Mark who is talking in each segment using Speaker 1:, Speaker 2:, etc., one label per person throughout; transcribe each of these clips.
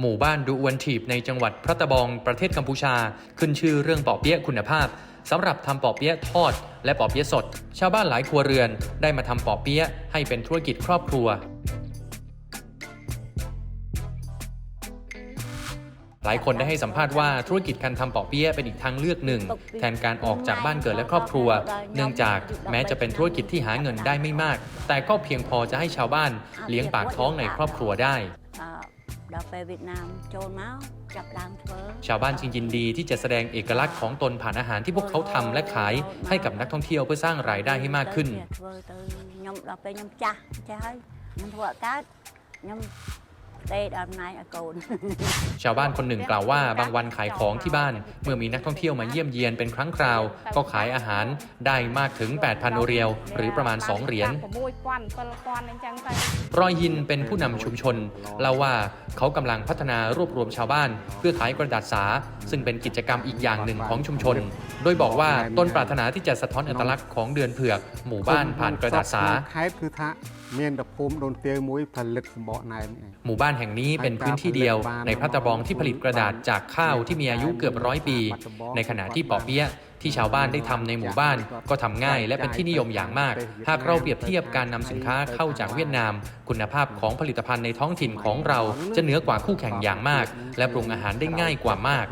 Speaker 1: หมู่บ้านดุวันทีบในจังหวัดพระตะบองประเทศกัมพูชา ขึ้นชื่อเรื่องปอเปี๊ยะคุณภาพสำหรับทำปอเปี๊ยะทอด และปอเปี๊ยะสด ชาวบ้านหลายครัวเรือนได้มาทำปอเปี๊ยะให้เป็นธุรกิจครอบครัว หลายคนได้ให้สัมภาษณ์ว่าธุรกิจการทำปอเปี๊ยะเป็นอีกทางเลือกหนึ่ง แทนการออกจากบ้านเกิดและครอบครัว เนื่องจากแม้จะเป็นธุรกิจที่หาเงินได้ไม่มาก แต่ก็เพียงพอจะให้ชาวบ้านเลี้ยงปากท้องในครอบครัวได้
Speaker 2: เราไปเวียดนามโจนมาจับลางเฟอ
Speaker 1: ชาวบ้านจึงยินดีที่จะแสดงเอกลักษณ์ของตนผ่านอาหารที่พวกเขาทำและขายให้กับนักท่องเที่ยวเพื่อสร้างรายได้ให้มากขึ้น
Speaker 2: เราไปยำจ้าใช่ไหมยำถั่วกัดยำ stayed up
Speaker 1: ชาวบ้านคนหนึ่งกล่าวว่าบางวันขายของที่บ้าน เมื่อมีนักท่องเที่ยวมาเยี่ยมเยียนเป็นครั้งคราว ก็ขายอาหารได้มากถึง 8,000โอเรียว หรือประมาณ 2 เหรียญรอยยินเป็นผู้นำชุมชนเล่าว่าเขากำลังพัฒนารวบรวมชาวบ้าน เพื่อขายกระดาษสา ซึ่งเป็นกิจกรรมอีกอย่างหนึ่งของชุมชน โดยบอกว่าต้นปรารถนาที่จะสะท้อนอัตลักษณ์ของเดือนเผือก หมู่บ้านผ่านกระดาษสา
Speaker 3: เมียนตะพูมโดนเตียงมุ้ยผลึกเบาะนาย
Speaker 1: หมู่บ้านแห่งนี้เป็นพื้นที่เดียว ในพัะตะบองที่ผลิตกระดาษจากข้าวที่มีอายุเกือบร้อยปี ในขณะที่ปอเปี๊ยะที่ชาวบ้านได้ทำในหมู่บ้านก็ทำง่ายและเป็นที่นิยมอย่างมาก หากเราเปรียบเทียบการนำสินค้าเข้าจากเวียดนาม คุณภาพของผลิตภัณฑ์ในท้องถิ่นของเราจะเหนือกว่าคู่แข่งอย่างมาก และปรุงอาหารได้ง่ายกว่ามาก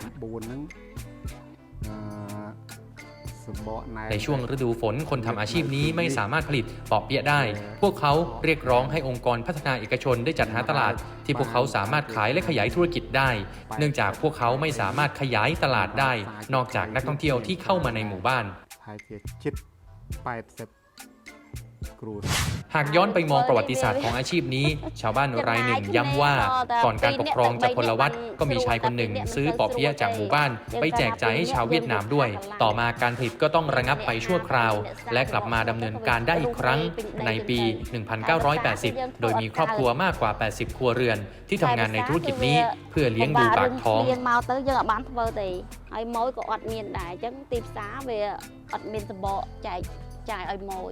Speaker 1: ในช่วงฤดูฝนคนทำอาชีพนี้ไม่สามารถผลิตปอเปี๊ยะได้ พวกเขาเรียกร้องให้องค์กรพัฒนาเอกชนได้จัดหาตลาด ที่พวกเขาสามารถขายและขยายธุรกิจได้ เนื่องจากพวกเขาไม่สามารถขยายตลาดได้ นอกจากนักท่องเที่ยวที่เข้ามาในหมู่บ้าน หากย้อนไปมองประวัติศาสตร์ของอาชีพนี้ ชาวบ้านรายหนึ่งย้ำว่า ก่อนการปกครองจากพลวัตก็มีชายคนหนึ่ง ซื้อปอเปี๊ยะจากหมู่บ้าน ไปแจกจ่ายให้ชาวเวียดนามด้วย ต่อมาการผลิตก็ต้องระงับไปชั่วคราว และกลับมาดำเนินการได้อีกครั้งในปี 1980 โดยมีครอบครัวมากกว่า 80 ครัวเรือน ที่ทำงานในธุรกิจนี้เพื่อเลี้ยงดูปากท้อง
Speaker 4: លៀងមកទៅយើងអត់បានធ្វើទេហើយម៉ួយក៏អត់មានដែរអញ្ចឹងទីផ្សារវាអត់មានសម្បកចែកចាយឲ្យម៉ួយ